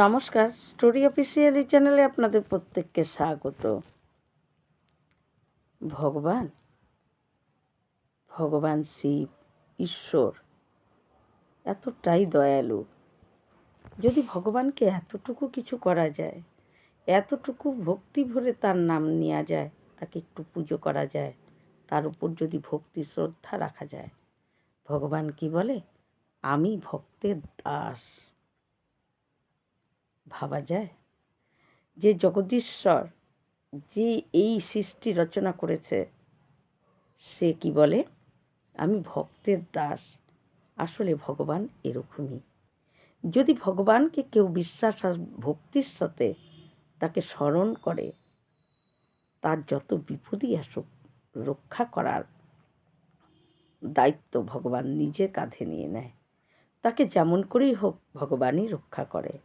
নমস্কার, story officially চ্যানেলে আপনাদের প্রত্যেককে স্বাগত। ভগবান ভগবান শিব, ঈশ্বর, এতটাই দয়ালু। যদি ভগবানকে এতটুকু কিছু করা যায়, এতটুকু ভক্তি ভরে তার নাম নেওয়া যায়, তাকে একটু পুজো করা যায়, তার উপর যদি ভক্তি শ্রদ্ধা রাখা যায়, ভগবান কি বলে? আমি ভক্তের দাস। ভাবা যায়? যে জগদীশ্বর যে এই সৃষ্টি রচনা করেছে, সে কি বলে? আমি ভক্তের দাস, আসলে ভগবান এরকমই। যদি ভগবানকে কেউ বিশ্বাস আর ভক্তির সাথে তাকে স্মরণ করে, তার যত বিপদই আসুক, রক্ষা করার দায়িত্ব ভগবান নিজে কাঁধে নিয়ে নেয়। তাকে যেমন করেই হোক, ভগবানই রক্ষা করে।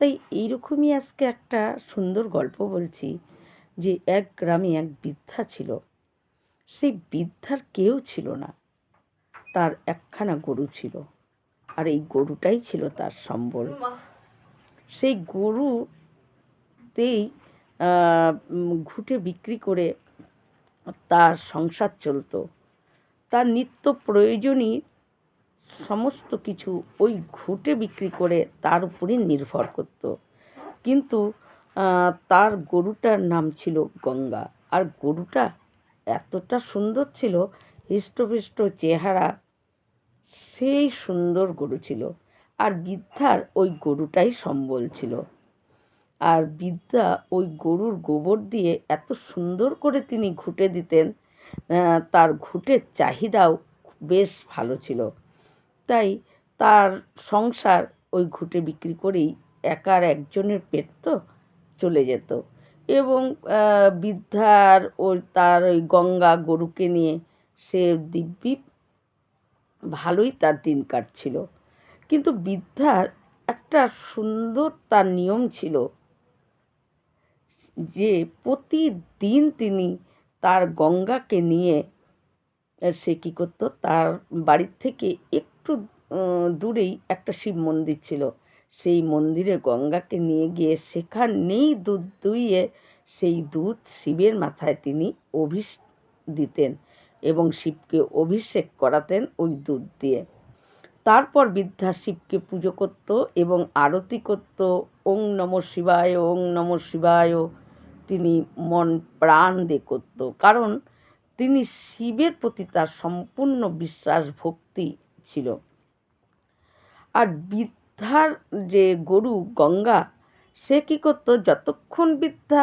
তাই এইরকমই আজকে একটা সুন্দর গল্প বলছি যে এক গ্রামে এক বৃদ্ধা ছিল। সেই বৃদ্ধার কেউ ছিল না। তার একখানা গরু ছিল আর এই গরুটাই ছিল তার সম্বল। সেই গরুতেই ঘুঁটে বিক্রি করে তার সংসার চলতো। তার নিত্য প্রয়োজনীয় সমস্ত কিছু ওই ঘুঁটে বিক্রি করে তার উপরই নির্ভর করত। কিন্তু তার গরুটার নাম ছিল গঙ্গা। আর গরুটা এতটা সুন্দর ছিল, হৃষ্টপুষ্ট চেহারা, সেই সুন্দর গরু ছিল। আর বৃদ্ধার ওই গরুটাই সম্বল ছিল। আর বিদ্যা ওই গরুর গোবর দিয়ে এত সুন্দর করে তিনি ঘুঁটে দিতেন তার ঘুঁটের চাহিদাও বেশ ভালো ছিল। তাই তার সংসার ওই ঘুঁটে বিক্রি করেই একার একজনের পেট তো চলে যেত। এবং বৃদ্ধার ওই তার ওই গঙ্গা গরুকে নিয়ে সে দিব্যি ভালোই তার দিন কাটছিল। কিন্তু বৃদ্ধার একটা সুন্দর তার নিয়ম ছিল যে প্রতিদিন তিনি তার গঙ্গাকে নিয়ে সে কী করতো, তার বাড়ির থেকে একটু দূরেই একটা শিব মন্দির ছিল। সেই মন্দিরে গঙ্গাকে নিয়ে গিয়ে সেখানেই দুধ দুইয়ে সেই দুধ শিবের মাথায় তিনি অভিষ দিতেন এবং শিবকে অভিষেক করাতেন ওই দুধ দিয়ে। তারপর বৃদ্ধা শিবকে পুজো করত এবং আরতি করত। ওং নম শিবায়, ওং নম শিবায় তিনি মন প্রাণ দিয়ে করত। কারণ তিনি শিবের প্রতি তার সম্পূর্ণ বিশ্বাস, ভক্তি ছিল। আর বৃদ্ধার যে গরু গঙ্গা, সে কী করতো? যতক্ষণ বৃদ্ধা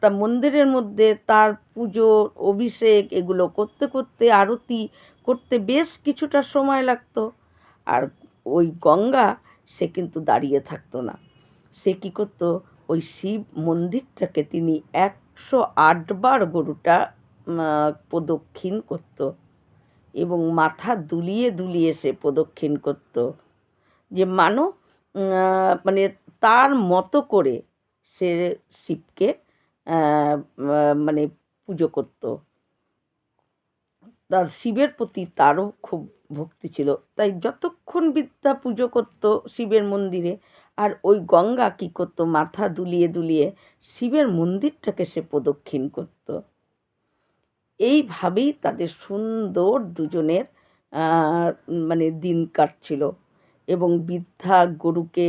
তা মন্দিরের মধ্যে তার পুজো, অভিষেক এগুলো করতে করতে, আরতি করতে বেশ কিছুটা সময় লাগতো। আর ওই গঙ্গা, সে কিন্তু দাঁড়িয়ে থাকতো না। সে কী করতো? ওই শিব মন্দিরটাকে তিনি একশো আটবার গরুটা প্রদক্ষিণ করতো। এবং মাথা দুলিয়ে দুলিয়ে সে প্রদক্ষিণ করত। যে মানো মানে তার মতো করে সে শিবকে মানে পুজো করত। তার শিবের প্রতি তারও খুব ভক্তি ছিল। তাই যতক্ষণ বিদ্যা পুজো করত শিবের মন্দিরে, আর ওই গঙ্গা কী করতো, মাথা দুলিয়ে দুলিয়ে শিবের মন্দিরটাকে সে প্রদক্ষিণ করতো। এইভাবেই তাদের সুন্দর দুজনের মানে দিন কাটছিল এবং বৃদ্ধা গরুকে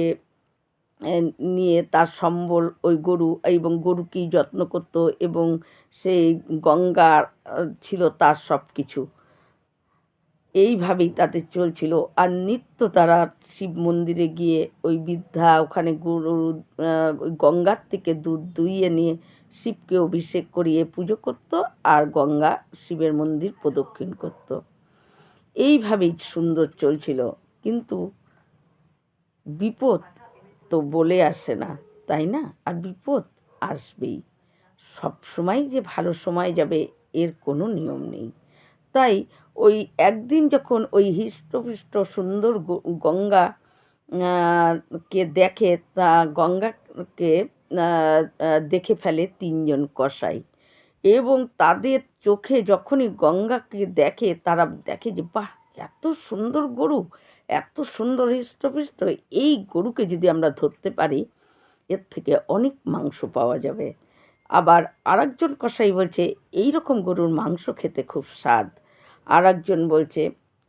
নিয়ে তার সম্বল ওই গরু এবং গরুকেই যত্ন করত এবং সেই গঙ্গা ছিল তার সব কিছু এইভাবেই তাদের চলছিল। আর নিত্য তারা শিব মন্দিরে গিয়ে ওই বৃদ্ধা ওখানে গরু গঙ্গার থেকে দুধ দুইয়ে নিয়ে শিবকে অভিষেক করিয়ে পুজো করত আর গঙ্গা শিবের মন্দির প্রদক্ষিণ করত। এইভাবেই সুন্দর চলছিল। কিন্তু বিপদ তো বলে আসে না, তাই না? আর বিপদ আসবেই। সব সময় যে ভালো সময় যাবে এর কোনো নিয়ম নেই। তাই ওই একদিন যখন ওই হৃষ্টপুষ্ট সুন্দর গঙ্গা কে দেখে তা গঙ্গাকে দেখে ফেলে তিনজন কসাই। এবং তাদের চোখে যখনই গঙ্গাকে দেখে, তারা দেখে যে, বাহ, এত সুন্দর গরু, এত সুন্দর হৃষ্টপুষ্ট। এই গরুকে যদি আমরা ধরতে পারি, এর থেকে অনেক মাংস পাওয়া যাবে। আবার আরেকজন কসাই বলছে এই রকম গরুর মাংস খেতে খুব স্বাদ। আর একজন বলছে,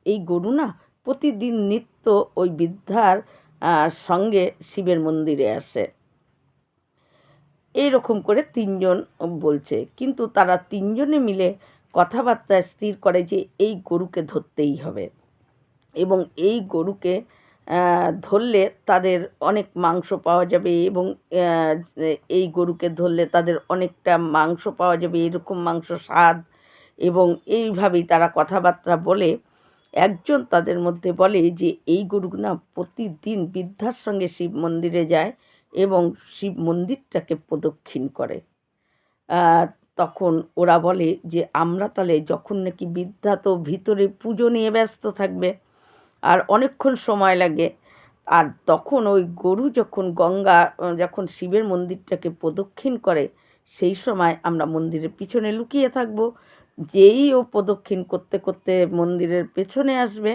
এই গরু না, প্রতিদিন নিত্য ওই বৃদ্ধার সঙ্গে শিবের মন্দিরে আসে। এই রকম করে তিনজন বলছে। কিন্তু তারা তিনজনে মিলে কথাবার্তা স্থির করে যে এই গরুকে ধরতেই হবে। এবং এই গরুকে ধরলে তাদের অনেক মাংস পাওয়া যাবে এবং এই গরুকে ধরলে তাদের অনেকটা মাংস পাওয়া যাবে, এরকম মাংস স্বাদ। এবং এইভাবেই তারা কথাবার্তা বলে। একজন তাদের মধ্যে বলে যে, এই গরু না প্রতিদিন বৃদ্ধার সঙ্গে শিব মন্দিরে যায়। এবং শিব মন্দিরটাকে প্রদক্ষিণ করে। তখন ওরা বলে যে, আমরা তাহলে যখন নাকি বৃদ্ধা তো ভিতরে পুজো নিয়ে ব্যস্ত থাকবে আর অনেকক্ষণ সময় লাগে, আর তখন ওই গরু যখন গঙ্গা, যখন শিবের মন্দিরটাকে প্রদক্ষিণ করে, সেই সময় আমরা মন্দিরের পিছনে লুকিয়ে থাকব। যেই ও প্রদক্ষিণ করতে করতে মন্দিরের পেছনে আসবে,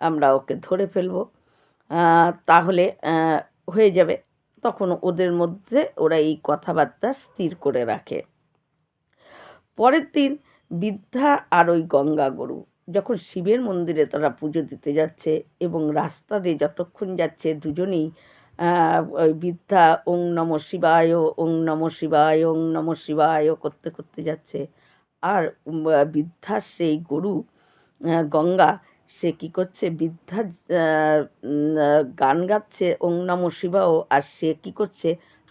আমরা ওকে ধরে ফেলব। তাহলে হয়ে যাবে। তখন ওদের মধ্যে ওরা এই কথাবার্তা স্থির করে রাখে। পরের দিন বৃদ্ধা আর ওই গঙ্গা গরু যখন শিবের মন্দিরে তারা পুজো দিতে যাচ্ছে এবং রাস্তা দিয়ে যতক্ষণ যাচ্ছে দুজনেই ওই বৃদ্ধা ওং নম শিবায়, ওং নম শিবায়, ওং নম শিবায় করতে করতে যাচ্ছে। আর বৃদ্ধার সেই গরু গঙ্গা সে কী করছে? বৃদ্ধা গান গাচ্ছে, ওং নম শিবাও আর সে কী করছে?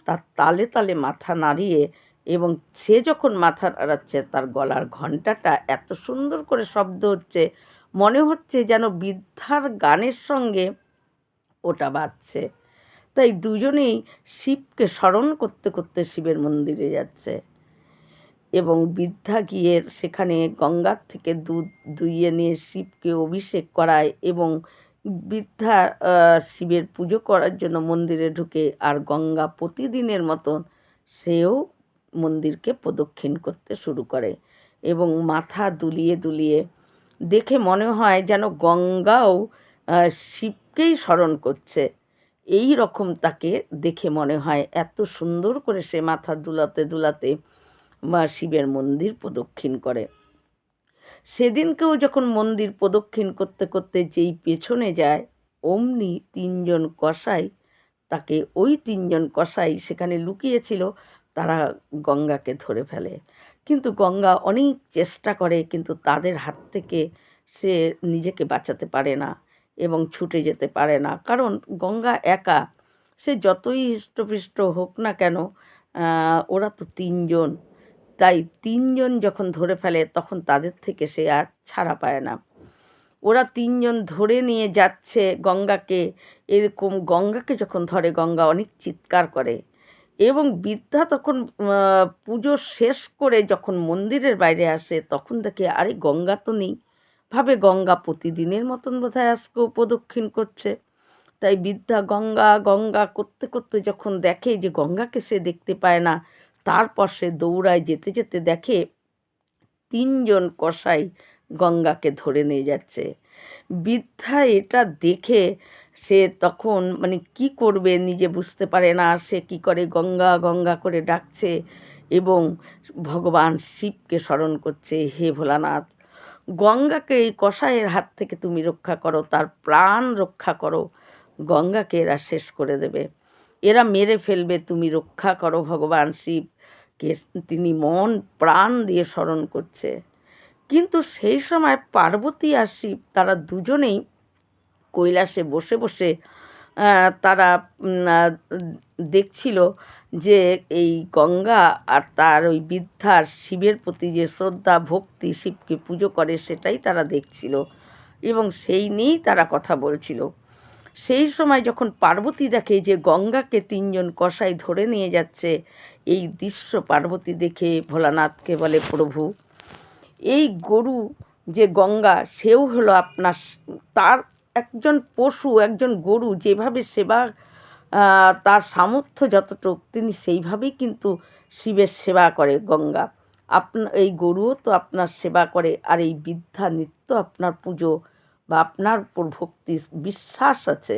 তার তালে তালে মাথা নাড়িয়ে এবং সে যখন মাথা নাড়াচ্ছে, তার গলার ঘণ্টাটা এত সুন্দর করে শব্দ হচ্ছে, মনে হচ্ছে যেন বৃদ্ধার গানের সঙ্গে ওটা বাজছে। তাই দুজনেই শিবকে স্মরণ করতে করতে শিবের মন্দিরে যাচ্ছে। এবং বৃদ্ধা গিয়ে সেখানে গঙ্গার থেকে দুধ দুইয়ে নিয়ে শিবকে অভিষেক করায় এবং বৃদ্ধা শিবের পুজো করার জন্য মন্দিরে ঢুকে আর গঙ্গা প্রতিদিনের মতন সেও মন্দিরকে প্রদক্ষিণ করতে শুরু করে এবং মাথা দুলিয়ে দুলিয়ে দেখে মনে হয় যেন গঙ্গাও শিবকেই স্মরণ করছে। এই রকম তাকে দেখে মনে হয় এত সুন্দর করে সে মাথা দুলাতে দুলাতে মা শিবের মন্দির প্রদক্ষিণ করে। সেদিনকেও যখন মন্দির প্রদক্ষিণ করতে করতে যেই পেছনে যায়, অমনি তিনজন কসাই, তাকে ওই তিনজন কসাই সেখানে লুকিয়েছিল, তারা গঙ্গাকে ধরে ফেলে। কিন্তু গঙ্গা অনেক চেষ্টা করে, কিন্তু তাদের হাত থেকে সে নিজেকে বাঁচাতে পারে না এবং ছুটে যেতে পারে না। কারণ গঙ্গা একা, সে যতই হৃষ্টপুষ্ট হোক না কেন ওরা তো তিনজন। তাই তিনজন যখন ধরে ফেলে, তখন তাদের থেকে সে আর ছাড়া পায় না। ওরা তিনজন ধরে নিয়ে যাচ্ছে গঙ্গাকে। এরকম গঙ্গাকে যখন ধরে, গঙ্গা অনেক চিৎকার করে। এবং বৃদ্ধা তখন পুজো শেষ করে যখন মন্দিরের বাইরে আসে, তখন দেখে, আরে, গঙ্গা তো নেই। ভাবে গঙ্গা প্রতিদিনের মতন বোধহয় আজকে প্রদক্ষিণ করছে। তাই বৃদ্ধা গঙ্গা গঙ্গা করতে করতে যখন দেখে যে গঙ্গাকে সে দেখতে পায় না তারপর সে দৌড়ায় যেতে যেতে দেখে তিনজন কসাই গঙ্গাকে ধরে নিয়ে যাচ্ছে। বৃদ্ধা এটা দেখে সে তখন মানে কি করবে নিজে বুঝতে পারে না, সে কি করে গঙ্গা গঙ্গা করে ডাকছে এবং ভগবান শিবকে স্মরণ করছে, হে ভোলানাথ, গঙ্গাকে এই কসাইয়ের হাত থেকে তুমি রক্ষা করো, তার প্রাণ রক্ষা করো, গঙ্গাকে এরা শেষ করে দেবে। এরা মেরে ফেলবে, তুমি রক্ষা করো ভগবান শিবকে তিনি মন, প্রাণ দিয়ে স্মরণ করছে। কিন্তু সেই সময় পার্বতী আর শিব, তারা দুজনেই কৈলাসে বসে বসে তারা দেখছিল যে এই গঙ্গা আর তার ওই বৃদ্ধার শিবের প্রতি যে শ্রদ্ধা, ভক্তি, শিবকে পুজো করে, সেটাই তারা দেখছিল। এবং সেই নিয়েই তারা কথা বলছিল। সেই সময় যখন পার্বতী দেখে যে গঙ্গাকে তিনজন কসাই ধরে নিয়ে যাচ্ছে, এই দৃশ্য পার্বতী দেখে ভোলানাথকে বলে, প্রভু, এই গরু যে গঙ্গা, সেও হলো আপনার তার একজন পশু, একজন গরু, যেভাবে সেবা তার সামর্থ্য যতটুক, তিনি সেইভাবেই কিন্তু শিবের সেবা করে গঙ্গা। আপনার এই গরুও তো আপনার সেবা করে, আর এই বৃদ্ধা নিত্য আপনার পুজো বা আপনার উপর ভক্তি, বিশ্বাস আছে।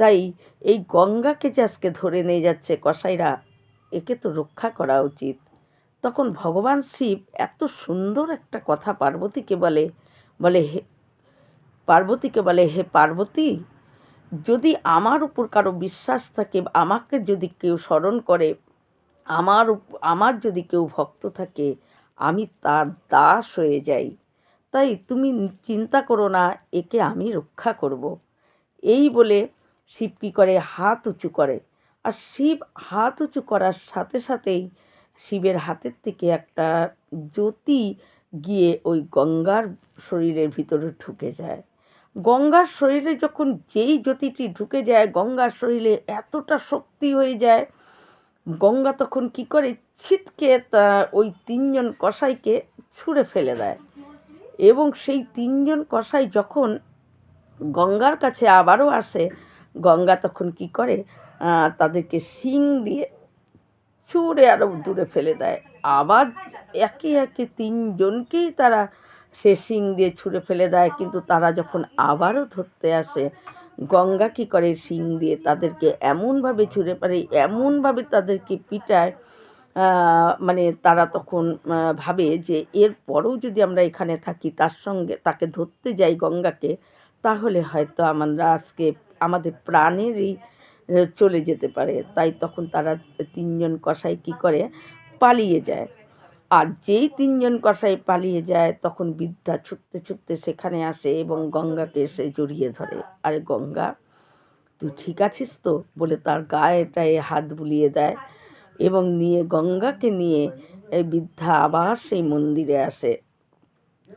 তাই এই গঙ্গাকে যে আজকে ধরে নিয়ে যাচ্ছে কসাইরা, একে তো রক্ষা করা উচিত। তখন ভগবান শিব এত সুন্দর একটা কথা পার্বতীকে বলে বলে হে, পার্বতীকে বলে, হে পার্বতী, যদি আমার উপর কারও বিশ্বাস থাকে, আমাকে যদি কেউ স্মরণ করে, আমার আমার যদি কেউ ভক্ত থাকে, আমি তার দাস হয়ে যাই। তাই তুমি চিন্তা করো না, একে আমি রক্ষা করব। এই বলে শিব কী করে? হাত উঁচু করে। আর শিব হাত উঁচু করার সাথে সাথেই শিবের হাতের থেকে একটা জ্যোতি গিয়ে ওই গঙ্গার শরীরের ভিতরে ঢুকে যায়। গঙ্গার শরীরে যখন যেই জ্যোতিটি ঢুকে যায়, গঙ্গার শরীরে এতটা শক্তি হয়ে যায়, গঙ্গা তখন কি করে ছিটকে তা ওই তিনজন কসাইকে ছুঁড়ে ফেলে দেয়। এবং সেই তিনজন কসাই যখন গঙ্গার কাছে আবারও আসে, গঙ্গা তখন কি করে? তাদেরকে শিং দিয়ে ছুঁড়ে আরও দূরে ফেলে দেয়। আবার একে একে তিনজনকেই তারা সে শিং দিয়ে ছুঁড়ে ফেলে দেয়। কিন্তু তারা যখন আবারও ধরতে আসে, গঙ্গা কী করে শিং দিয়ে তাদেরকে এমনভাবে ছুঁড়ে পারে এমনভাবে তাদেরকে পিটায় মানে তারা তখন ভাবে যে এর পরেও যদি আমরা এখানে থাকি, তার সঙ্গে তাকে ধরতে যাই গঙ্গাকে, তাহলে হয়তো আমরা আজকে আমাদের প্রাণেরই চলে যেতে পারে। তাই তখন তারা তিনজন কসাই কী করে? পালিয়ে যায়। আর যেই তিনজন কসাই পালিয়ে যায়, তখন বিদ্যা ছুটতে ছুটতে সেখানে আসে এবং গঙ্গাকে এসে জড়িয়ে ধরে। আরে গঙ্গা, তুই ঠিক আছিস তো? বলে তার গায়েটায় হাত বুলিয়ে দেয়। এবং নিয়ে গঙ্গাকে নিয়ে এই বৃদ্ধা আবার সেই মন্দিরে আসে,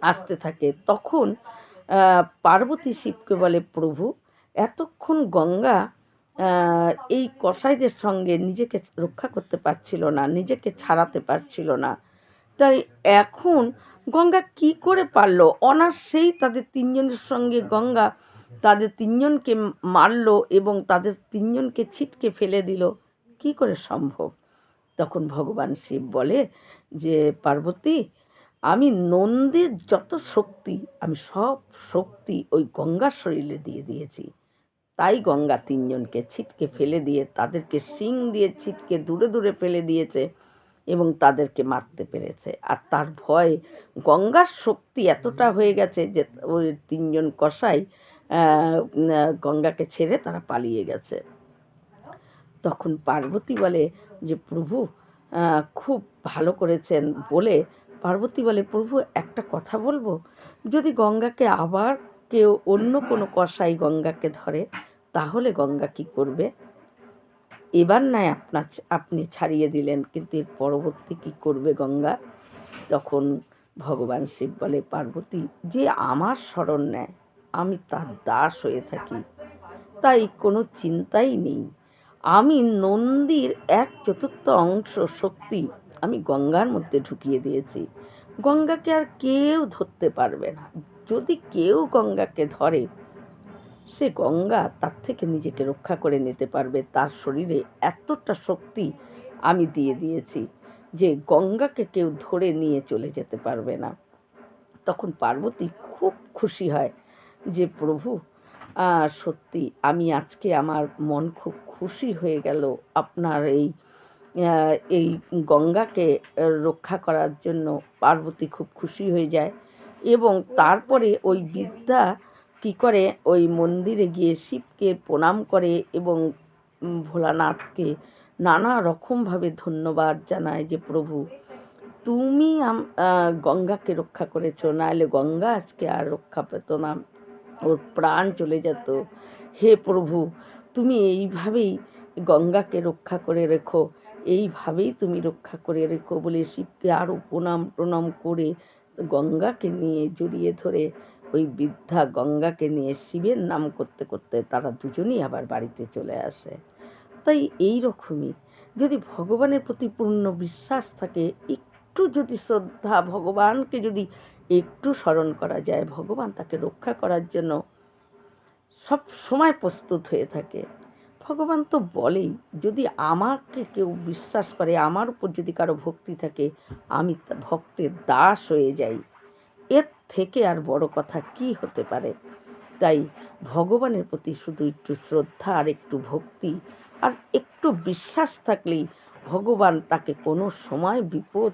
আসতে থাকে। তখন পার্বতী শিবকে বলে, প্রভু, এতক্ষণ গঙ্গা এই কসাইদের সঙ্গে নিজেকে রক্ষা করতে পারছিল না, নিজেকে ছাড়াতে পারছিল না। তাই এখন গঙ্গা কি করে পারল? অনার্সেই তাদের তিনজনের সঙ্গে গঙ্গা তাদের তিনজনকে মারলো এবং তাদের তিনজনকে ছিটকে ফেলে দিল। কি করে সম্ভব? তখন ভগবান শিব বলে যে, পার্বতী, আমি নন্দীর যত শক্তি, আমি সব শক্তি ওই গঙ্গার শরীরে দিয়ে দিয়েছি। তাই গঙ্গা তিনজনকে ছিটকে ফেলে দিয়ে, তাদেরকে শিং দিয়ে ছিটকে দূরে দূরে ফেলে দিয়েছে এবং তাদেরকে মারতে পেরেছে। আর তার ভয় গঙ্গার শক্তি এতটা হয়ে গেছে যে, ওই তিনজন কষাই গঙ্গাকে ছেড়ে তারা পালিয়ে গেছে। তখন পার্বতী বলে যে, প্রভু খুব ভালো করেছেন বলে পার্বতী বলে, প্রভু, একটা কথা বলব? যদি গঙ্গাকে আবার কেউ অন্য কোনো কসাই গঙ্গাকে ধরে, তাহলে গঙ্গা কি করবে? এবার নয় আপনার আপনি ছাড়িয়ে দিলেন, কিন্তু এর পরবর্তী কী করবে গঙ্গা? তখন ভগবান শিব বলে, পার্বতী, যে আমার শরণ নেয়, আমি তার দাস হয়ে থাকি। তাই কোনো চিন্তাই নেই। আমি নন্দীর এক চতুর্থ অংশ শক্তি আমি গঙ্গার মধ্যে ঢুকিয়ে দিয়েছি। গঙ্গাকে আর কেউ ধরতে পারবে না। যদি কেউ গঙ্গাকে ধরে, সে গঙ্গা তার থেকে নিজেকে রক্ষা করে নিতে পারবে। তার শরীরে এতটা শক্তি আমি দিয়ে দিয়েছি যে গঙ্গাকে কেউ ধরে নিয়ে চলে যেতে পারবে না। তখন পার্বতী খুব খুশি হয় যে, প্রভু সত্যি আমি আজকে আমার মন খুব খুশি হয়ে গেল আপনার এই এই গঙ্গাকে রক্ষা করার জন্য। পার্বতী খুব খুশি হয়ে যায় এবং তারপরে ওই বিদ্যা কী করে? ওই মন্দিরে গিয়ে শিবকে প্রণাম করে এবং ভোলানাথকে নানা রকমভাবে ধন্যবাদ জানায় যে, প্রভু, তুমি গঙ্গাকে রক্ষা করেছ, নাহলে গঙ্গা আজকে আর রক্ষা পেত না। ওর প্রাণ চলে যেত। হে প্রভু, তুমি এইভাবেই গঙ্গাকে রক্ষা করে রেখো। এইভাবেই তুমি রক্ষা করে রেখো বলে শিবকে আরও প্রণাম প্রণাম করে গঙ্গাকে নিয়ে জড়িয়ে ধরে ওই বৃদ্ধা গঙ্গাকে নিয়ে শিবের নাম করতে করতে তারা দুজনেই আবার বাড়িতে চলে আসে। তাই এই রকমই যদি ভগবানের প্রতি পূর্ণ বিশ্বাস থাকে, একটু যদি শ্রদ্ধা ভগবানকে যদি একটু স্মরণ করা যায়। ভগবান তাকে রক্ষা করার জন্য সব সময় প্রস্তুত হয়ে থাকে। ভগবান তো বলেই, যদি আমাকে কেউ বিশ্বাস করে, আমার উপর যদি কারও ভক্তি থাকে, আমি ভক্তের দাস হয়ে যাই। এর থেকে আর বড় কথা কি হতে পারে? তাই ভগবানের প্রতি শুধু একটু শ্রদ্ধা আর একটু ভক্তি আর একটু বিশ্বাস থাকলেই ভগবান তাকে কোনো সময় বিপদ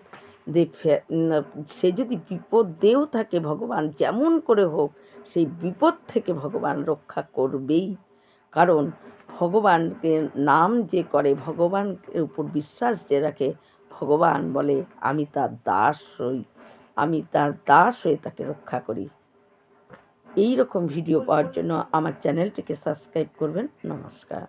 ফে- সে যদি বিপদ দেও থাকে ভগবান, যেমন করে হোক, সেই বিপদ থেকে ভগবান রক্ষা করবেই। কারণ ভগবানকে নাম যে করে ভগবানের উপর বিশ্বাস যে রাখে, ভগবান বলে, আমি তার দাস হই, আমি তার দাস হয়ে তাকে রক্ষা করি। এই রকম ভিডিও পাওয়ার জন্য আমার চ্যানেলটিকে সাবস্ক্রাইব করবেন। নমস্কার।